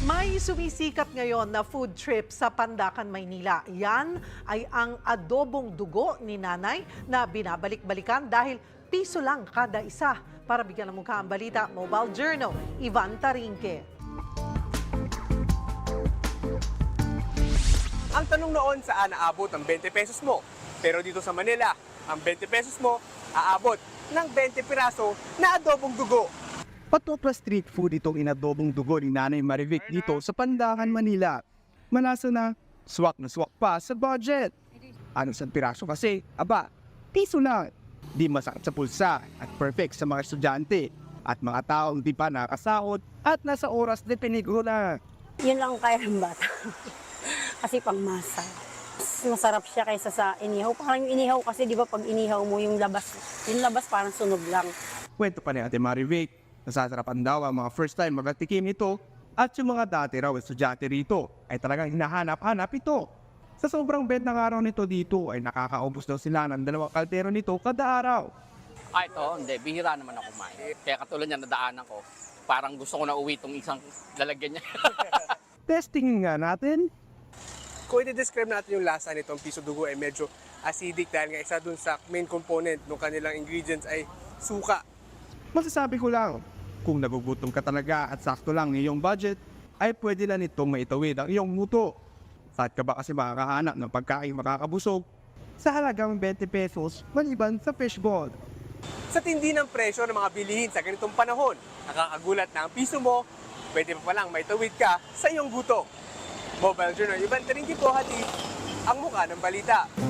May sumisikap ngayon na food trip sa Pandakan, Maynila. Yan ay ang adobong dugo ni nanay na binabalik-balikan dahil piso lang kada isa. Para bigyan ng mukha ang balita, Mobile Journal, Ivan Tarinque. Ang tanong noon saan aabot ang 20 pesos mo. Pero dito sa Manila, ang 20 pesos mo aabot ng 20 piraso na adobong dugo. Patopla street food itong inadobong dugo ni Nanay Marivic dito sa Pandakan, Manila. Malasa na, swak na swak pa sa budget. Ano sa piraso kasi, aba, piso lang. Di masakit sa pulsa at perfect sa mga estudyante at mga taong di pa nakasahod at nasa oras de peligro Yun lang ang kaya ng bata. kasi pangmasa. Mas Masarap siya kaysa sa inihaw. Parang yung inihaw kasi di ba pag inihaw mo yung labas, yung labas parang sunog lang. Kwento pa ni Ate Marivic, nasasarapan daw ang mga first time magatikim nito at yung mga dati raw estudyante rito ay talagang hinahanap-hanap ito. Sa sobrang bet ng araw nito dito ay nakakaubos daw sila ng dalawang kaldero nito kada araw. Ah, ito, hindi. Bihira naman ako kumain. Kaya katulad niya, nadaanan ko. Parang gusto ko na uwi itong isang lalagyan niya. Testing nga natin. Kung i-describe natin yung lasa nitong piso dugo ay medyo acidic dahil nga isa dun sa main component ng kanilang ingredients ay suka. Masasabi ko lang, kung nagugutom ka talaga at sakto lang ng budget, ay pwede lang itong maitawid ang iyong muto. Saan ka ba kasi makakahanap ng pagkain makakabusog? Sa halagang 20 pesos maliban sa fishball. Sa tindi ng presyo ng mga bilihin sa ganitong panahon, nakakagulat na ang piso mo, pwede pa palang may tawid ka sa iyong gutom. Mobile Journal, Ivan Tarinki po, hati ang mukha ng balita.